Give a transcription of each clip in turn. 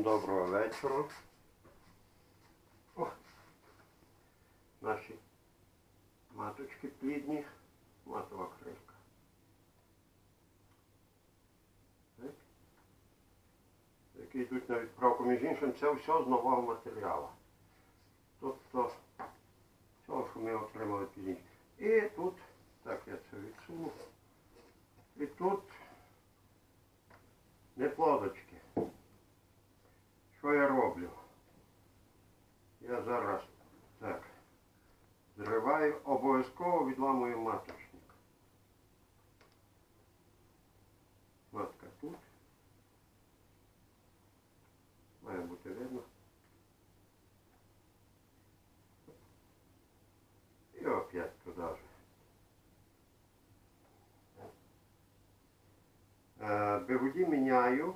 Доброго вечора. О, наші маточки плідні, матова кришка. Які йдуть на відправку. Між іншим, це все з нового матеріалу. Тобто, цього, що ми отримали пізніше. І тут, так я це відсуну. І тут не плодочки. Що я роблю? Я зараз так зриваю, обов'язково відламую маточник. Матка тут. Має бути видно. І опять туди же. Бигуді міняю,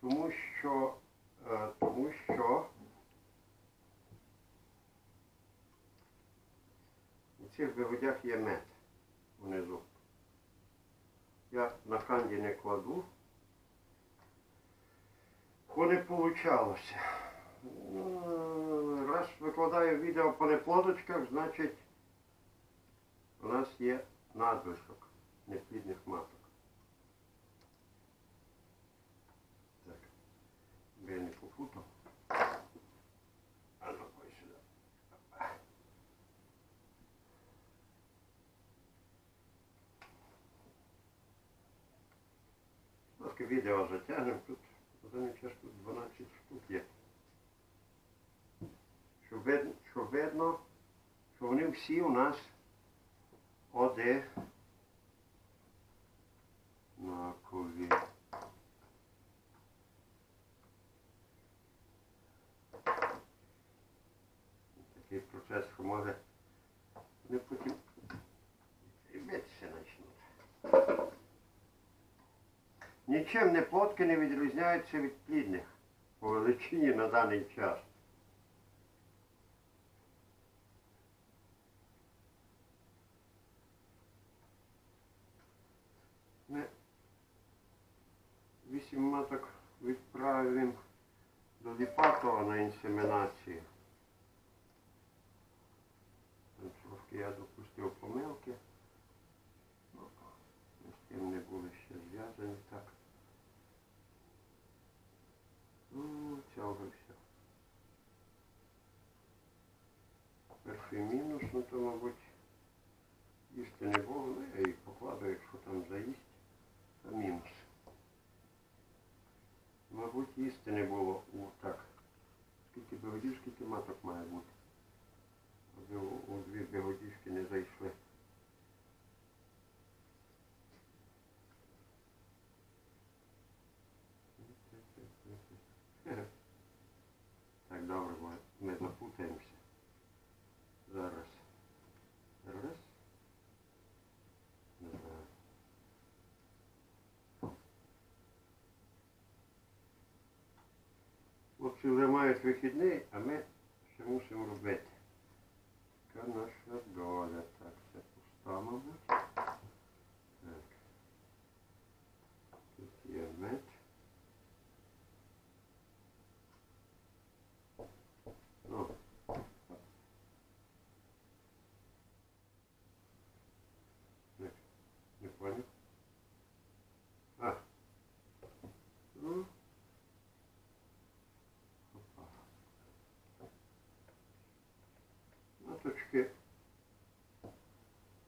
тому що, е, тому що у цих бигудях є мед внизу. Я на канді не кладу. Бо не получалося. Ну, Раз викладаю відео по неплодочках, значить у нас є надлишок неплідних маток. Так, я не попутав. А ну, ось сюди. Трошки відео затягнемо. Тут час тут 12 штук є. Щоб видно, щоб видно, що вони всі у нас одинакові. Такий процес, що може вони потім Нічим не плотки не відрізняються від плідних по величині на даний час. Ми вісім маток відправимо до Ліпатова на інсемінацію. Там трошки я допустив помилки. Ну, з тим не були ще зв'язані так. Ну, це вже все. Перший мінус, ну то, мабуть, їсти не було, ну я їх покладу, Так, добре, ми запутаємося. Зараз. Раз. Два. Хлопці вже мають вихідний, а ми ще мусимо робити. Яка наша доля? Так, це пуста, мабуть. Так. Тут є мед. Ну. Не, не понял. А. Ну. Опа. Маточки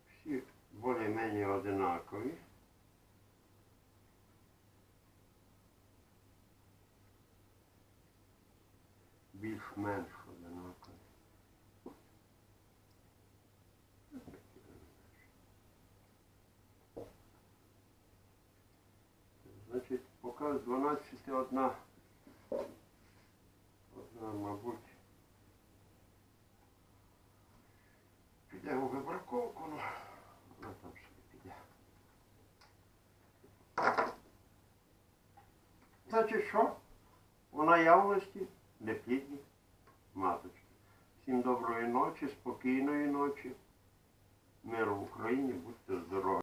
всі більш-менш одинакові. Більш-менш одинакові. Значить, поки з 12 одна, одна, мабуть, піде у вибраковку, ну, вона там собі піде. Значить що? У наявності неплідні маточки. Всім доброї ночі, спокійної ночі, миру в Україні, будьте здорові.